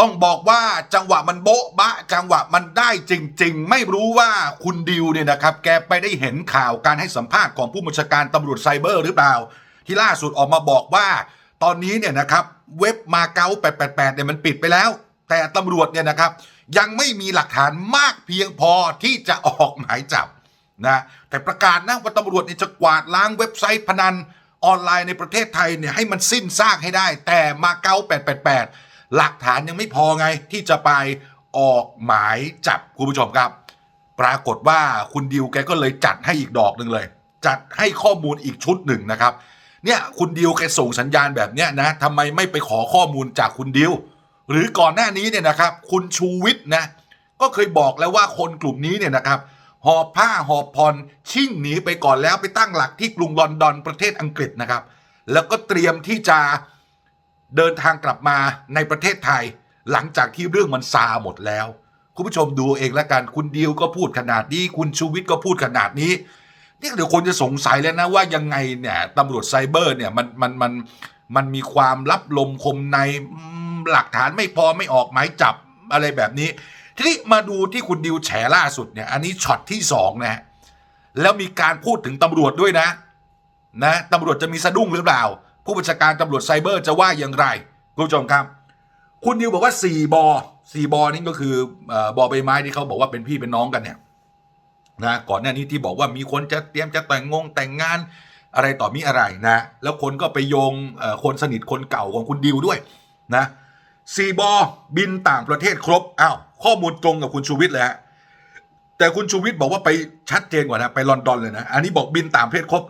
ต้องบอกว่าจังหวะมันโบ๊ะบะ จังหวะมันได้จริง ๆ ไม่รู้ว่าคุณดิวเนี่ยนะครับ แกไปได้เห็นข่าวการให้สัมภาษณ์ของผู้บัญชาการตำรวจไซเบอร์หรือเปล่า ที่ล่าสุดออกมาบอกว่า ตอนนี้เนี่ยนะครับ เว็บมาเก๊า888เนี่ยมันปิดไปแล้ว แต่ตำรวจเนี่ยนะครับ ยังไม่มีหลักฐานมากเพียงพอที่จะออกหมายจับนะแต่ประกาศนะว่าตำรวจเนี่ยจะกวาดล้างเว็บไซต์พนันออนไลน์ในประเทศไทยเนี่ยให้มันสิ้นซากให้ได้ แต่มาเก๊า888 หลักฐานยังไม่พอไงที่จะไปออกหมายจับคุณผู้ชมครับ ปรากฏว่าคุณดิวแกก็เลยจัดให้อีกดอกหนึ่งเลย จัดให้ข้อมูลอีกชุดหนึ่งนะครับ เนี่ยคุณดิวแกส่งสัญญาณแบบเนี้ยนะทำไมไม่ไปขอข้อมูลจากคุณดิวหรือก่อนหน้านี้เนี่ยนะครับ คุณชูวิทย์นะก็เคยบอกแล้วว่าคนกลุ่มนี้เนี่ยนะครับหอบผ้าหอบผ่อนชิ่งหนีไปก่อนแล้วไปตั้งหลักที่กรุงลอนดอนประเทศอังกฤษนะครับ แล้วก็เตรียมที่จะ เดินทางกลับมาในประเทศไทย หลังจากที่เรื่องมันซาหมดแล้ว คุณผู้ชมดูเองแล้วกันคุณดิวก็พูดขนาดนี้ คุณชูวิทย์ก็พูดขนาดนี้นี่เดี๋ยวคนจะสงสัยแล้วนะว่ายังไงเนี่ยตำรวจไซเบอร์เนี่ยมันมันมันมันมีความลับลมคมในหลักฐานไม่พอไม่ออกหมายจับอะไรแบบนี้ ทีนี้มาดูที่คุณดิวแฉล่าสุดเนี่ยอันนี้ช็อตที่สองนะฮะแล้วมีการพูดถึงตำรวจด้วยนะนะตำรวจจะมีสะดุ้งหรือเปล่า ผู้บัญชาการตำรวจไซเบอร์จะว่าอย่างไรคุณผู้ชมครับ คุณดิวบอกว่า4บอ4บอนี่ก็คือบอใบไม้ที่เขาบอกว่าเป็นพี่เป็นน้องกันเนี่ยนะก่อนหน้านี้ที่บอกว่ามีคนจะเตรียมจะแต่งงงแต่งงานอะไรต่อมีอะไรนะ แล้วคนก็ไปโยงคนสนิทคนเก่าของคุณดิวด้วยนะซีบอบินต่างประเทศครบอ้าวข้อมูลตรงกับคุณชูวิทย์เลยฮะแต่คุณชูวิทย์บอกว่าไปชัดเจนกว่านะไปลอนดอนเลยนะ อันนี้บอกบินต่างประเทศครบ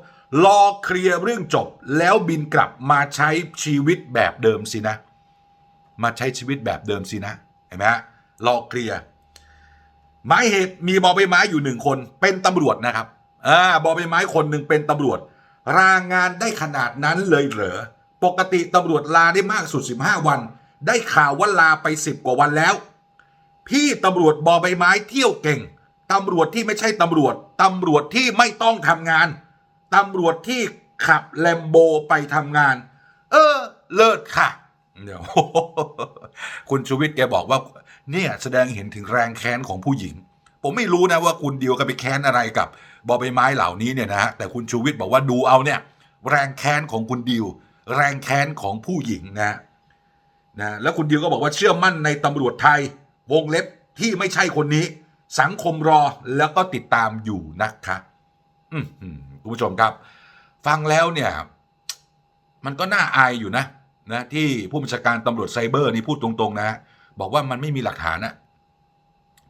รอเคลียร์เรื่องจบแล้วบินกลับมาใช้ชีวิตแบบเดิมสินะ มาใช้ชีวิตแบบเดิมสินะ เห็นไหมฮะรอเคลียร์หมายเหตุมีบอใบไม้อยู่หนึ่งคน เป็นตำรวจนะครับอ่าบอใบไม้คนหนึ่งเป็นตำรวจลางานได้ขนาดนั้นเลยเหรอ ปกติตำรวจลาได้มากสุด 15 วัน ได้ข่าวว่าลาไป 10 กว่าวันแล้ว พี่ตำรวจบอใบไม้เที่ยวเก่ง ตำรวจที่ไม่ใช่ตำรวจ ตำรวจที่ไม่ต้องทำงาน ตำรวจที่ขับแลมโบไปทำงาน เออ เลิศค่ะเดี๋ยวคุณชูวิทย์แกบอกว่า เนี่ยแสดงเห็นถึงแรงแค้นของผู้หญิง ผมไม่รู้นะว่าคุณเดียวกันไปแค้นอะไรกับบอใบไม้เหล่านี้เนี่ยนะฮะแต่คุณชูวิทย์บอกว่าดูเอาเนี่ย แรงแค้นของคุณดิว แรงแค้นของผู้หญิงนะนะแล้วคุณดิวก็บอกว่าเชื่อมั่นในตำรวจไทย วงเล็บที่ไม่ใช่คนนี้ สังคมรอแล้วก็ติดตามอยู่นะคะอืมอืม คุณผู้ชมครับ ฟังแล้วเนี่ย มันก็น่าอายอยู่นะนะที่ผู้บัญชาการตำรวจไซเบอร์นี่พูดตรงๆ นะ บอกว่ามันไม่มีหลักฐานอะ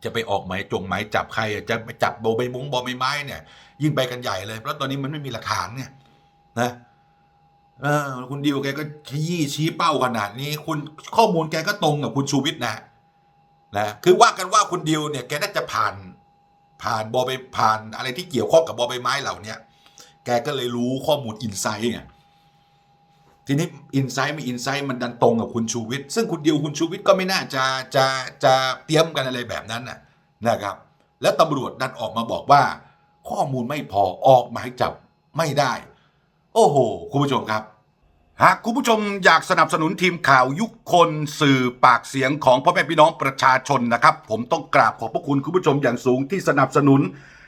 จะไปออกหมายจงหมายจับใครจะไปจับโบใบมงบอใบไม้เนี่ย ยิ่งไปกันใหญ่เลยเพราะตอนนี้มันไม่มีหลักฐานเนี่ย นะเออคุณดิวแกก็ขยี้ชี้เป้าขนาดนี้ คุณข้อมูลแกก็ตรงกับคุณชูวิทย์นะนะคือว่ากันว่าคุณดิวเนี่ยแกน่าจะผ่าน ผ่านบอใบผ่านอะไรที่เกี่ยวข้องกับบอใบไม้เหล่าเนี้ย แกก็เลยรู้ข้อมูลอินไซต์ไงทีนี้อินไซต์ไม่อินไซต์มันดันตรงกับคุณชูวิทย์ซึ่งคุณดิวคุณชูวิทย์ก็ไม่น่าจะจะจะเตรียมกันอะไรแบบนั้นน่ะนะครับ แล้วตำรวจดันออกมาบอกว่า ข้อมูลไม่พอออกหมายจับไม่ได้ โอ้โห คุณผู้ชมครับ หากคุณผู้ชมอยากสนับสนุนทีมข่าวยุคคนสื่อปากเสียงของพ่อแม่พี่น้องประชาชนนะครับ ผมต้องกราบขอบพระคุณคุณผู้ชมอย่างสูงที่สนับสนุน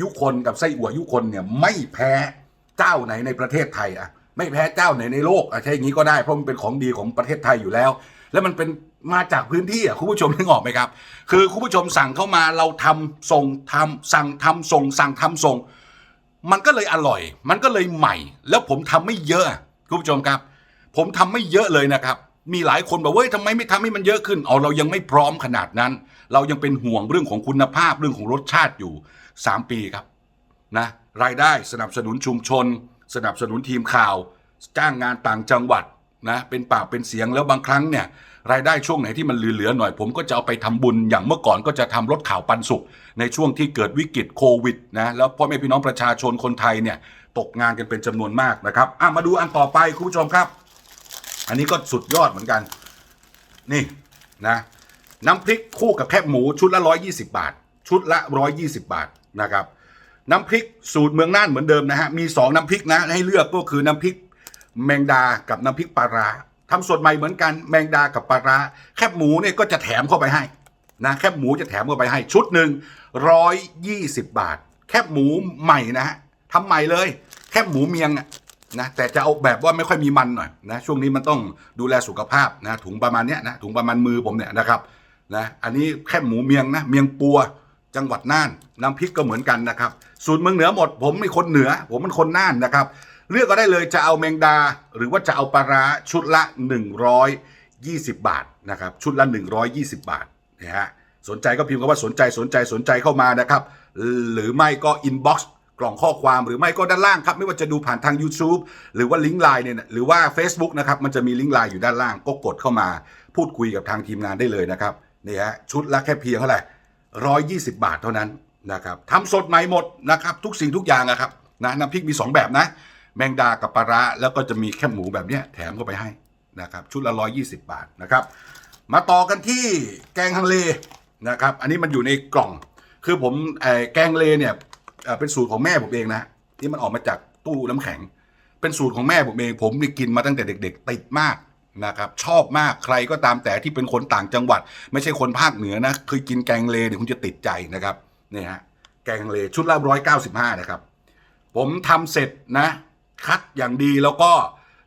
ยุคนกับไส้อั่วยุคนเนี่ยไม่แพ้เจ้าไหนในประเทศไทยอะไม่แพ้เจ้าไหนในโลกอะใช่อย่างนี้ก็ได้เพราะมันเป็นของดีของประเทศไทยอยู่แล้ว แล้วมันเป็นมาจากพื้นที่อะคุณผู้ชมนึกออกไหมครับ คือคุณผู้ชมสั่งเข้ามาเราทำส่งทำสั่งทำส่ง สั่งทำส่ง มันก็เลยอร่อย มันก็เลยใหม่ แล้วผมทำไม่เยอะคุณผู้ชมครับ ผมทำไม่เยอะเลยนะครับ มีหลายคนบอกเว้ยทำไมไม่ทำให้มันเยอะขึ้นเอาเรายังไม่พร้อมขนาดนั้น เรายังเป็นห่วงเรื่องของคุณภาพเรื่องของรสชาติอยู่ 3 ปีครับนะรายได้สนับสนุนชุมชน สนับสนุนทีมข่าว จ้างงานต่างจังหวัดนะเป็นปากเป็นเสียงแล้วบางครั้งเนี่ยรายได้ช่วงไหนที่มันเหลือๆหน่อยผมก็จะเอาไปทำบุญอย่างเมื่อก่อนก็จะทำรถข่าวปันสุข ในช่วงที่เกิดวิกฤตโควิดนะแล้วพ่อแม่พี่น้องประชาชนคนไทยเนี่ยตกงานกันเป็นจำนวนมากนะครับอะมาดูอันต่อไปคุณผู้ชมครับ อันนี้ก็สุดยอดเหมือนกัน นี่นะน้ำพริกคู่กับแคบหมูชุดละ120 บาท ชุดละ 120 บาทนะครับ น้ำพริกสูตรเมืองน่านเหมือนเดิมนะฮะมี 2 น้ำพริกนะให้เลือกก็คือน้ำพริกแมงดากับน้ำพริกปลาร้าทำสดใหม่เหมือนกันแมงดากับปลาร้าแคบหมูเนี่ยก็จะแถมเข้าไปให้นะแคบหมูจะแถมเข้าไปให้ชุดหนึ่งร้อยยี่สิบบาท แคบหมูใหม่นะฮะทำใหม่เลย แคบหมูเมียงอะ นะแต่จะเอาแบบว่าไม่ค่อยมีมันหน่อยนะช่วงนี้มันต้องดูแลสุขภาพนะถุงประมาณเนี้ยนะถุงประมาณมือผมเนี่ยนะครับนะอันนี้แคบหมูเมียงนะเมียงปัวจังหวัดน่านน้ำพริกก็เหมือนกันนะครับสูตรเมืองเหนือหมด ผมเป็นคนเหนือ ผมเป็นคนน่านนะครับ เลือกก็ได้เลยจะเอาแมงดา หรือว่าจะเอาปลาร้าชุดละ 120 บาทนะครับชุดละ 120 บาทนะฮะสนใจก็พิมพ์คำว่าสนใจสนใจสนใจเข้ามานะครับ หรือไม่ก็อินบ็อกซ์ กล่องข้อความหรือไม่ก็ด้านล่างครับ ไม่ว่าจะดูผ่านทาง YouTube หรือว่าลิงก์ไลน์เนี่ยหรือว่า Facebook นะครับมันจะมีลิงก์ไลน์อยู่ด้านล่างก็กดเข้ามา พูดคุยกับทางทีมงานได้เลยนะครับนี่ฮะชุดละแค่เพียงเท่าไหร่ร้อยยี่สิบาทเท่านั้นนะครับทำสดใหม่หมดนะครับทุกสิ่งทุกอย่างอะครับนะน้ำพริกมี 2 แบบนะ แมงดากับปลาร้าแล้วก็จะมีแคบหมูแบบเนี้ยแถมเข้าไปให้นะครับชุดละ120บาทนะครับมาต่อกันที่แกงฮังเลนะครับอันนี้มันอยู่ในกล่อง คือผมแกงเลเนี่ย เป็นสูตรของแม่ผมเองนะที่มันออกมาจากตู้น้ำแข็ง เป็นสูตรของแม่ผมเอง ผมนี่กินมาตั้งแต่เด็ก ๆ ติดมากนะครับ ชอบมากใครก็ตามแต่ที่เป็นคนต่างจังหวัด ไม่ใช่คนภาคเหนือนะเคยกินแกงเลเนี่ยคุณจะติดใจนะครับนี่ฮะแกงเลชุดละร้อยเก้าสิบห้านะครับ ผมทำเสร็จนะ คัดอย่างดีแล้วก็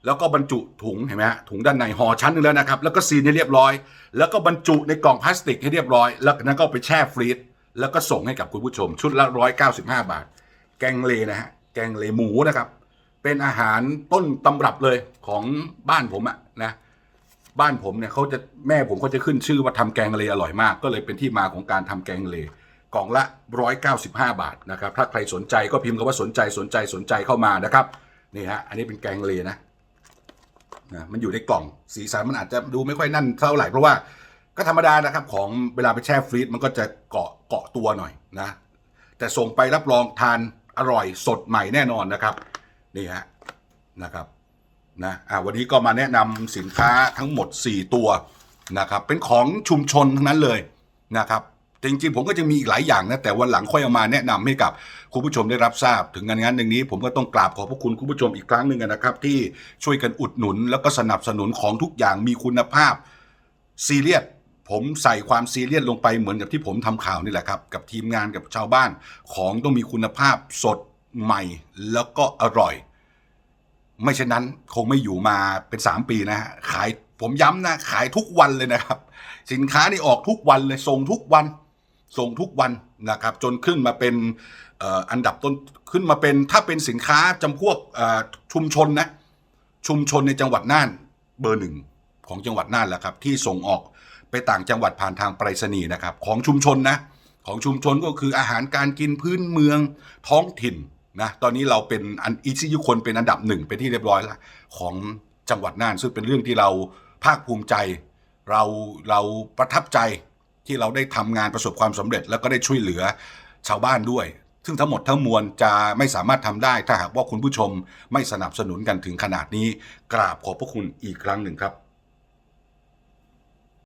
แล้วก็บรรจุถุงเห็นไหมฮะถุงด้านในห่อชั้นหนึงแล้วนะครับ แล้วก็ซีนให้เรียบร้อย แล้วก็บรรจุในกล่องพลาสติกให้เรียบร้อย แล้วนั้นก็ไปแช่ฟรีซ แล้วก็ส่งให้กับคุณผู้ชมชุดละร้อยเก้าสิบห้าบาท แกงเลนะฮะ แกงเลหมูนะครับ เป็นอาหารต้นตำรับเลยของบ้านผมอะนะ บ้านผมเนี่ยเขาจะแม่ผมเขาจะขึ้นชื่อว่าทำแกงเลอร่อยมาก ก็เลยเป็นที่มาของการทำแกงเลกล่องละ 195 บาทนะครับ ถ้าใครสนใจก็พิมพ์คำว่าสนใจสนใจสนใจเข้ามานะครับนี่ฮะ อันนี้เป็นแกงเลนะนะมันอยู่ในกล่องสีสันมันอาจจะดูไม่ค่อยนั่นเท่าไหร่เพราะว่าก็ธรรมดานะครับของเวลาไปแช่ฟรีซมันก็จะเกาะ เกาะตัวหน่อยนะ แต่ส่งไปรับรองทานอร่อยสดใหม่แน่นอนนะครับ นี่ฮะนะครับนะอ่าวันนี้ก็มาแนะนำสินค้าทั้งหมด 4 ตัวนะครับ เป็นของชุมชนทั้งนั้นเลยนะครับจริงๆผมก็จะมีอีกหลายอย่างนะแต่วันหลังค่อยเอามาแนะนำให้กับคุณผู้ชมได้รับทราบ ถึงงานงานหนึ่งนี้ ผมก็ต้องกราบขอบพระคุณคุณผู้ชมอีกครั้งหนึ่งนะครับ ที่ช่วยกันอุดหนุน แล้วก็สนับสนุนของทุกอย่างมีคุณภาพซีเรียส ผมใส่ความซีเรียสลงไปเหมือนกับที่ผมทำข่าวนี่แหละครับ กับทีมงานกับชาวบ้าน ของต้องมีคุณภาพสดใหม่แล้วก็อร่อย ไม่เช่นนั้นคงไม่อยู่มาเป็น 3 ปีนะฮะขายผมย้ำนะขายทุกวันเลยนะครับ สินค้านี่ออกทุกวันเลยส่งทุกวันส่งทุกวันนะครับ จนขึ้นมาเป็นอันดับต้นขึ้นมาเป็นถ้าเป็นสินค้าจำพวกชุมชนนะชุมชนในจังหวัดน่านเบอร์หนึ่งของจังหวัดน่านแหละครับ ที่ส่งออก ไปต่างจังหวัดผ่านทางไปรษณีย์นะครับ ของชุมชนนะ ของชุมชนก็คืออาหารการกินพื้นเมืองท้องถิ่นนะตอนนี้เราเป็นอันอีซิยุคนเป็นอันดับหนึ่งเป็นที่เรียบร้อยแล้วของจังหวัดน่านซึ่งเป็นเรื่องที่เราภาคภูมิใจเราเราประทับใจที่เราได้ทำงานประสบความสำเร็จ แล้วก็ได้ช่วยเหลือชาวบ้านด้วย ซึ่งทั้งหมดทั้งมวลจะไม่สามารถทำได้ ถ้าหากว่าคุณผู้ชมไม่สนับสนุนกันถึงขนาดนี้ กราบขอบพระคุณอีกครั้งหนึ่งครับ